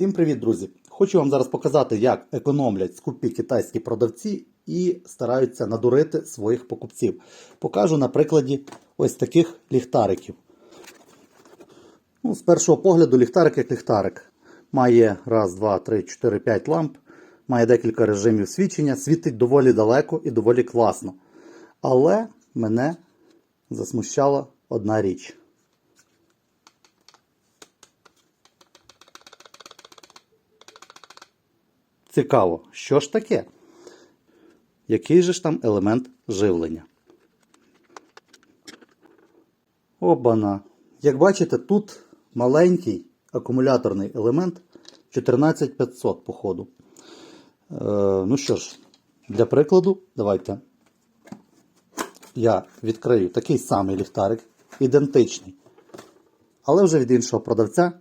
Всім привіт, друзі! Хочу вам зараз показати, як економлять скупі китайські продавці і стараються надурити своїх покупців. Покажу на прикладі ось таких ліхтариків. Ну, з першого погляду ліхтарик як ліхтарик. Має раз, два, три, чотири, п'ять ламп, має декілька режимів свічення, світить доволі далеко і доволі класно. Але мене засмущала одна річ. Цікаво, що ж таке? Який же ж там елемент живлення? Обана. Як бачите, тут маленький акумуляторний елемент 14500 по ходу. Е, ну що ж, для прикладу, давайте я відкрию такий самий ліхтарик, ідентичний, але вже від іншого продавця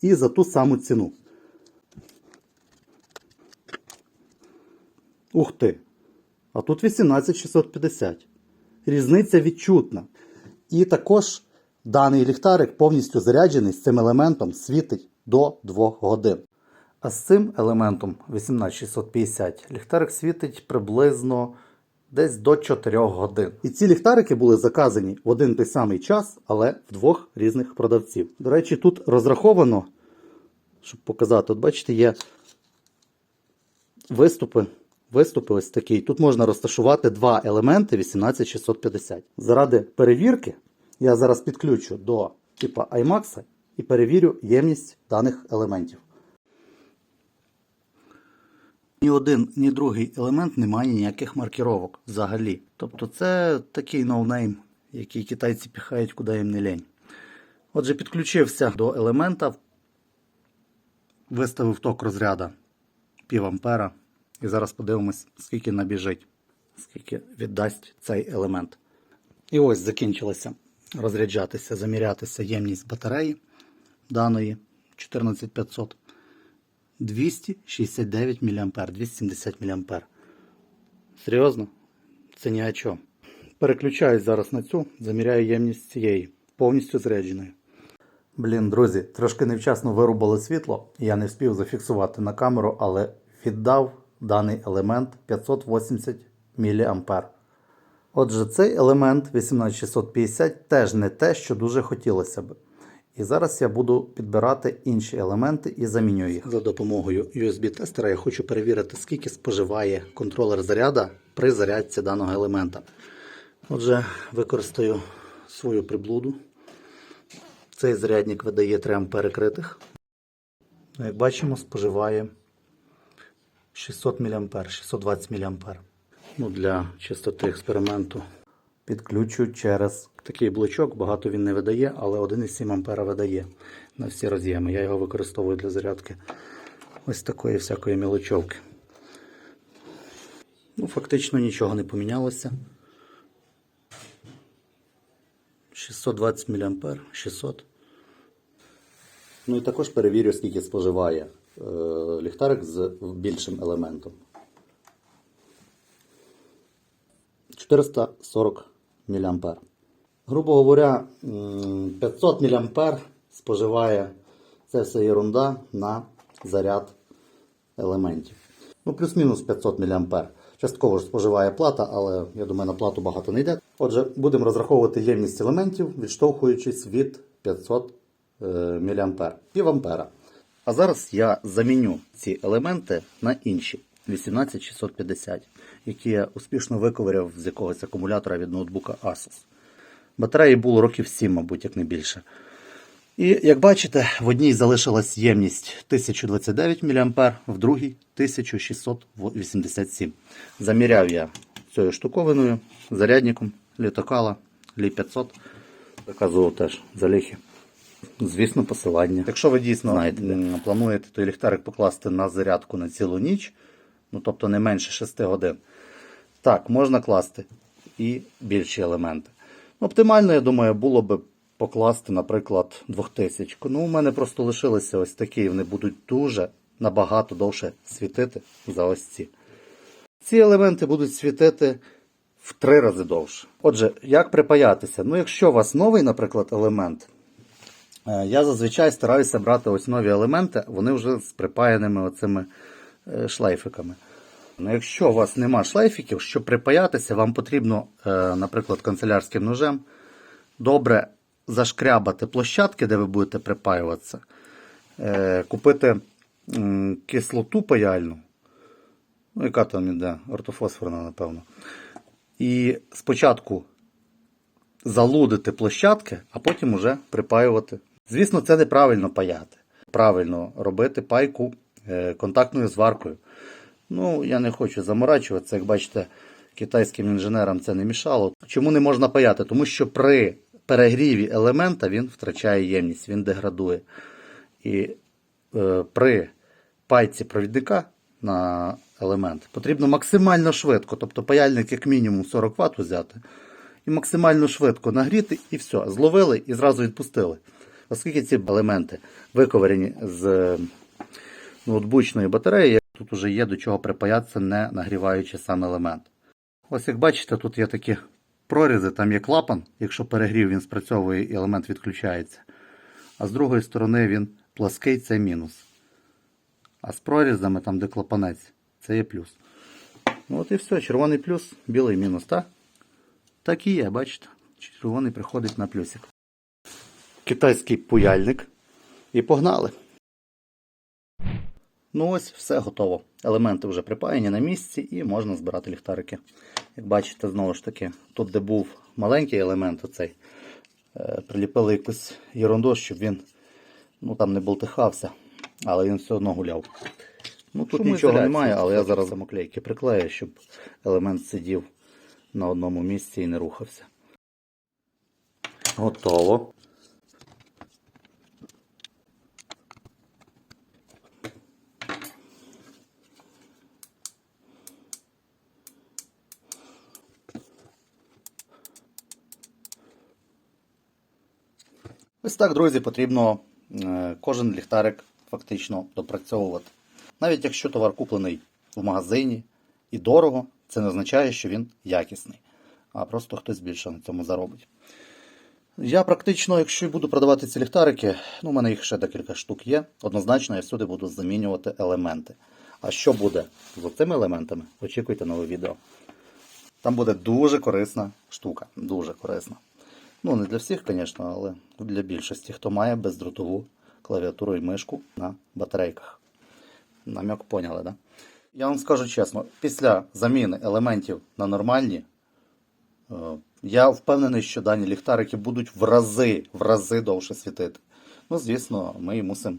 і за ту саму ціну. Ух ти! А тут 18650. Різниця відчутна. І також даний ліхтарик повністю заряджений з цим елементом світить до 2 годин. А з цим елементом 18650 ліхтарик світить приблизно десь до 4 годин. І ці ліхтарики були заказані в один той самий час, але в двох різних продавців. До речі, тут розраховано, щоб показати, от бачите, є виступи. Виступи ось такі. Тут можна розташувати два елементи 18650. Заради перевірки я зараз підключу до типа IMAX і перевірю ємність даних елементів. Ні один, ні другий елемент не має ніяких маркіровок взагалі. Тобто це такий ноунейм, який китайці піхають куди їм не лень. Отже, підключився до елемента, виставив ток розряда пів ампера. І зараз подивимось, скільки набіжить, скільки віддасть цей елемент. І ось закінчилося розряджатися, замірятися ємність батареї даної 14500. 269 мА, 270 мА. Серйозно? Це ні о чому. Переключаюсь зараз на цю, заміряю ємність цієї, повністю зарядженої. Блін, друзі, трошки невчасно вирубали світло. Я не встиг зафіксувати на камеру, але віддав даний елемент 580 мА. Отже, цей елемент 18650 теж не те, що дуже хотілося б. І зараз я буду підбирати інші елементи і замінюю їх. За допомогою USB-тестера я хочу перевірити, скільки споживає контролер заряда при зарядці даного елемента. Отже, використаю свою приблуду. Цей зарядник видає 3 А критих. Як бачимо, споживає 600 мА, 620 мА. Ну, для чистоти експерименту підключу через такий блочок. Багато він не видає, але 1,7 А видає на всі роз'єми. Я його використовую для зарядки ось такої всякої мілочовки. Ну, фактично нічого не помінялося. 620 мА, 600. Ну і також перевірю, скільки споживає ліхтарик з більшим елементом. 440 мА. Грубо говоря, 500 мА споживає це все ерунда на заряд елементів. Ну, плюс-мінус 500 мА. Частково ж споживає плата, але я думаю, на плату багато не йде. Отже, будемо розраховувати ємність елементів, відштовхуючись від 500 е, мА. Пів ампера. А зараз я заміню ці елементи на інші 18650, які я успішно виковиряв з якогось акумулятора від ноутбука Asus. Батареї було років 7, мабуть, як не більше. І як бачите, в одній залишилась ємність 1029 мА, в другій 1687. Заміряв я цією штуковиною, зарядником літокала Лі 500. Заказував теж заліхи. Звісно, посилання. Якщо ви дійсно знаєте, плануєте той ліхтарик покласти на зарядку на цілу ніч, ну тобто не менше 6 годин, так, можна класти і більші елементи. Ну, Оптимально, я думаю, було б покласти, наприклад, 2000. Ну, у мене просто лишилися ось такі, вони будуть дуже набагато довше світити за ось ці. Ці елементи будуть світити в три рази довше. Отже, як припаятися? Ну, якщо у вас новий, наприклад, елемент, Я зазвичай стараюся брати ось нові елементи, вони вже з припаяними оцими е, шлейфиками. Ну, якщо у вас нема шлейфиків, щоб припаятися, вам потрібно, е, наприклад, канцелярським ножем добре зашкрябати площадки, де ви будете припаюватися, е, купити кислоту паяльну, ну, яка там іде, ортофосфорна, напевно. І спочатку залудити площадки, а потім уже припаювати. Звісно, це неправильно паяти. Правильно робити пайку е, контактною зваркою. Ну, я не хочу заморачуватися, як бачите, китайським інженерам це не мішало. Чому не можна паяти? Тому що при перегріві елемента він втрачає ємність, він деградує. І е, при пайці провідника на елемент потрібно максимально швидко, тобто паяльник як мінімум 40 Вт взяти, і максимально швидко нагріти, і все, зловили і зразу відпустили. Оскільки ці елементи виковирені з е, ноутбучної батареї, тут уже є до чого припаятися, не нагріваючи сам елемент. Ось як бачите, тут є такі прорізи, там є клапан, якщо перегрів він спрацьовує і елемент відключається. А з другої сторони він плаский, це мінус. А з прорізами, там де клапанець, це є плюс. Ну от і все, червоний плюс, білий мінус, так? Так і є, бачите? Червоний приходить на плюсик. Китайський пуяльник. І погнали. Ну ось, все готово. Елементи вже припаяні на місці і можна збирати ліхтарики. Як бачите, знову ж таки, тут, де був маленький елемент, оцей, е, приліпили якусь ерунду, щоб він ну, там не болтихався, але він все одно гуляв. Ну тут нічого немає, але я зараз самоклейки приклею, щоб елемент сидів на одному місці і не рухався. Готово. Ось так, друзі, потрібно е, кожен ліхтарик фактично допрацьовувати. Навіть якщо товар куплений в магазині і дорого, це не означає, що він якісний, а просто хтось більше на цьому заробить. Я практично, якщо буду продавати ці ліхтарики, ну, у мене їх ще декілька штук є, однозначно я всюди буду замінювати елементи. А що буде з цими елементами? Очікуйте нове відео. Там буде дуже корисна штука. Дуже корисна. Ну, не для всіх, звісно, але для більшості, хто має бездротову клавіатуру і мишку на батарейках. Намек поняли, да? Я вам скажу чесно, після заміни елементів на нормальні, е, я впевнений, що дані ліхтарики будуть в рази, в рази довше світити. Ну, звісно, ми і мусимо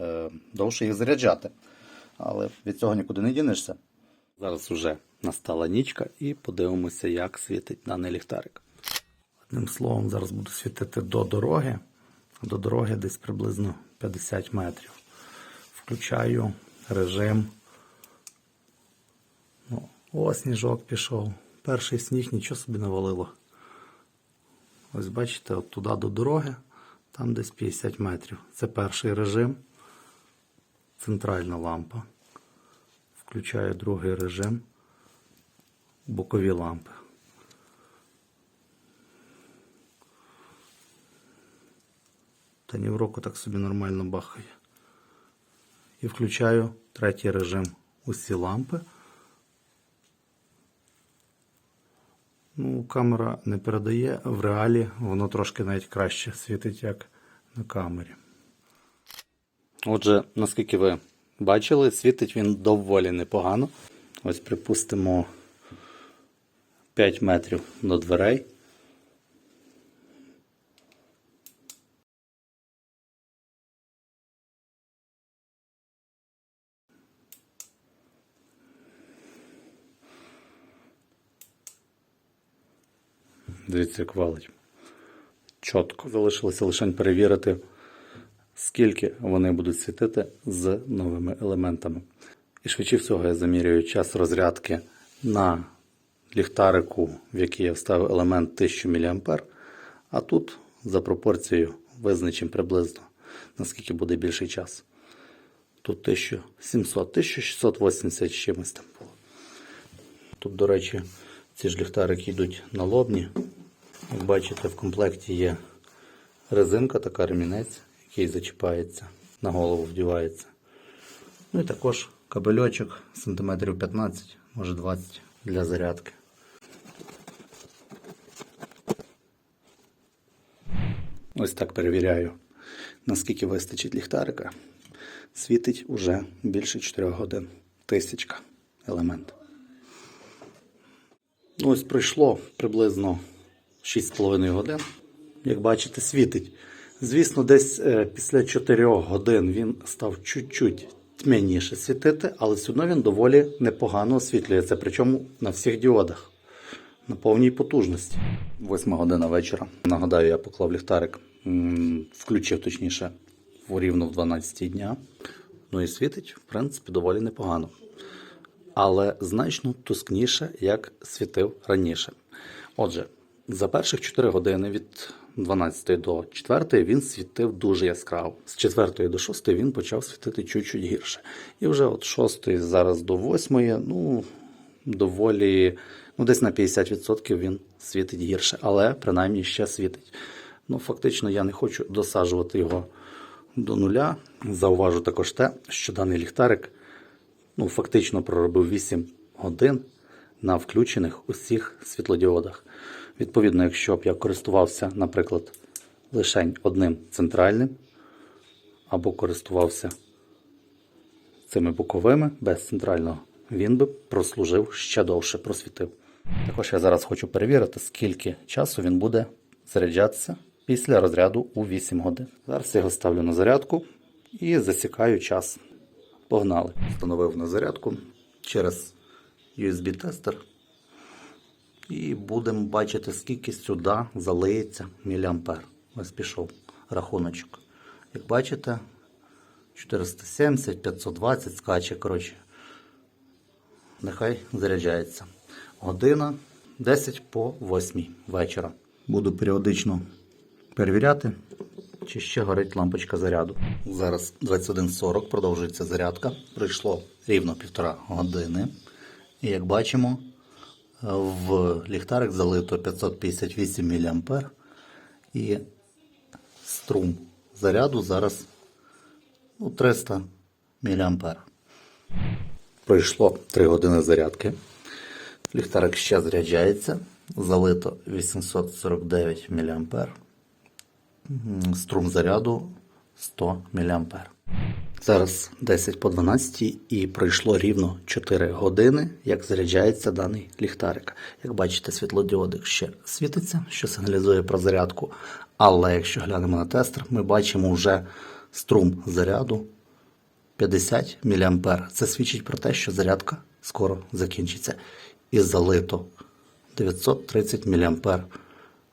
е, довше їх заряджати. Але від цього нікуди не дінешся. Зараз вже настала нічка і подивимося, як світить даний ліхтарик. Одним словом, зараз буду світити до дороги. До дороги десь приблизно 50 метрів. Включаю режим. Ну, о, сніжок пішов. Перший сніг нічого собі навалило. Ось бачите, от туди до дороги, там десь 50 метрів. Це перший режим. Центральна лампа. Включаю другий режим. Бокові лампи. Та ні в року так собі нормально бахає. І включаю третій режим. Усі лампи. Ну, камера не передає, в реалі воно трошки навіть краще світить, як на камері. Отже, наскільки ви бачили, світить він доволі непогано. Ось, припустимо, 5 метрів до дверей. Дивіться, як валить. Чітко. Залишилося лише перевірити, скільки вони будуть світити з новими елементами. І швидше всього я замірюю час розрядки на ліхтарику, в який я вставив елемент 1000 мА. А тут за пропорцією визначимо приблизно, наскільки буде більший час. Тут 1700, 1680 чимось там було. Тут, до речі, ці ж ліхтарики йдуть налобні. Як бачите, в комплекті є резинка, така ремінець, такий зачіпається, на голову вдівається. Ну і також кабельочок сантиметрів 15, може 20 для зарядки. Ось так перевіряю, наскільки вистачить ліхтарика. Світить уже більше 4 годин. Тисячка елемент. Ось пройшло приблизно 6,5 годин. Як бачите, світить. Звісно, десь е, після 4 годин він став чуть-чуть тьмяніше світити, але все одно він доволі непогано освітлюється, причому на всіх діодах, на повній потужності. Восьма година вечора. Нагадаю, я поклав ліхтарик, включив точніше рівно в 12 дня. Ну і світить, в принципі, доволі непогано. Але значно тускніше, як світив раніше. Отже, за перших 4 години від 12 до 4 він світив дуже яскраво. З 4 до 6 він почав світити чуть-чуть гірше. І вже от 6 зараз до 8, ну, доволі, ну, десь на 50% він світить гірше, але принаймні ще світить. Ну, фактично, я не хочу досаджувати його до нуля. Зауважу також те, що даний ліхтарик ну, фактично проробив 8 годин на включених усіх світлодіодах. Відповідно, якщо б я користувався, наприклад, лише одним центральним, або користувався цими боковими без центрального, він би прослужив ще довше, просвітив. Також я зараз хочу перевірити, скільки часу він буде заряджатися після розряду у 8 годин. Зараз я його ставлю на зарядку і засікаю час. Погнали. Встановив на зарядку через USB-тестер. І будемо бачити, скільки сюди залиється міліампер. Ось пішов рахуночок. Як бачите, 470, 520 скаче, коротше. Нехай заряджається. Година 10 по 8 вечора. Буду періодично перевіряти, чи ще горить лампочка заряду. Зараз 21.40, продовжується зарядка. Пройшло рівно півтора години. І як бачимо, в ліхтарик залито 558 мА. І струм заряду зараз ну, 300 мА. Пройшло 3 години зарядки. Ліхтарик ще заряджається. Залито 849 мА. Струм заряду 100 мА. Зараз 10 по 12 і пройшло рівно 4 години, як заряджається даний ліхтарик. Як бачите, світлодіодик ще світиться, що сигналізує про зарядку. Але якщо глянемо на тестер, ми бачимо вже струм заряду 50 мА. Це свідчить про те, що зарядка скоро закінчиться. І залито 930 мА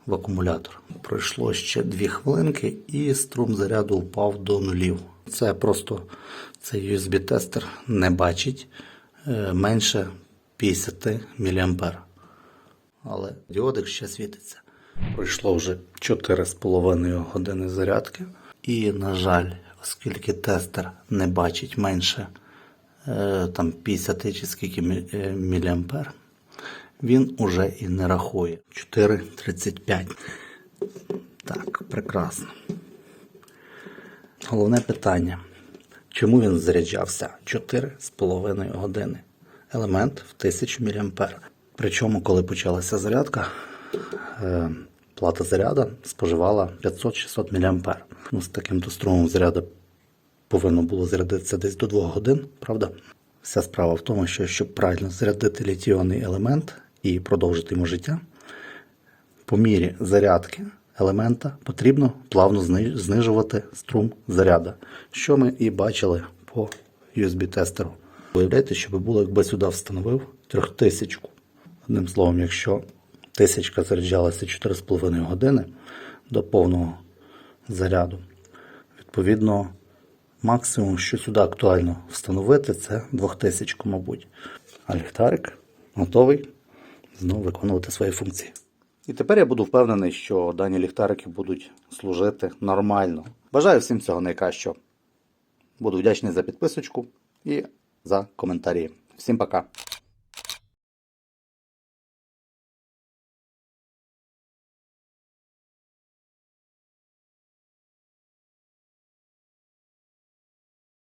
в акумулятор. Пройшло ще 2 хвилинки і струм заряду впав до нулів. Це просто цей USB-тестер не бачить е, менше 50 мА. Але діодик ще світиться. Пройшло вже 4,5 години зарядки. І, на жаль, оскільки тестер не бачить менше е, там 50 чи скільки е, міліампер, він уже і не рахує. 4,35. Так, прекрасно. Головне питання. Чому він заряджався 4,5 години? Елемент в 1000 мА. Причому, коли почалася зарядка, е, плата заряду споживала 500-600 мА. Ну, з таким то струмом заряду повинно було зарядитися десь до 2 годин, правда? Вся справа в тому, що щоб правильно зарядити літіонний елемент і продовжити йому життя, по мірі зарядки елемента потрібно плавно знижувати струм заряду, що ми і бачили по USB-тестеру. Уявляєте, що було, якби сюди встановив 3000. Одним словом, якщо тисячка заряджалася 4,5 години до повного заряду, відповідно, максимум, що сюди актуально встановити, це 2000, мабуть. А ліхтарик готовий знову виконувати свої функції. І тепер я буду впевнений, що дані ліхтарики будуть служити нормально. Бажаю всім цього найкращого. Буду вдячний за підписочку і за коментарі. Всім пока!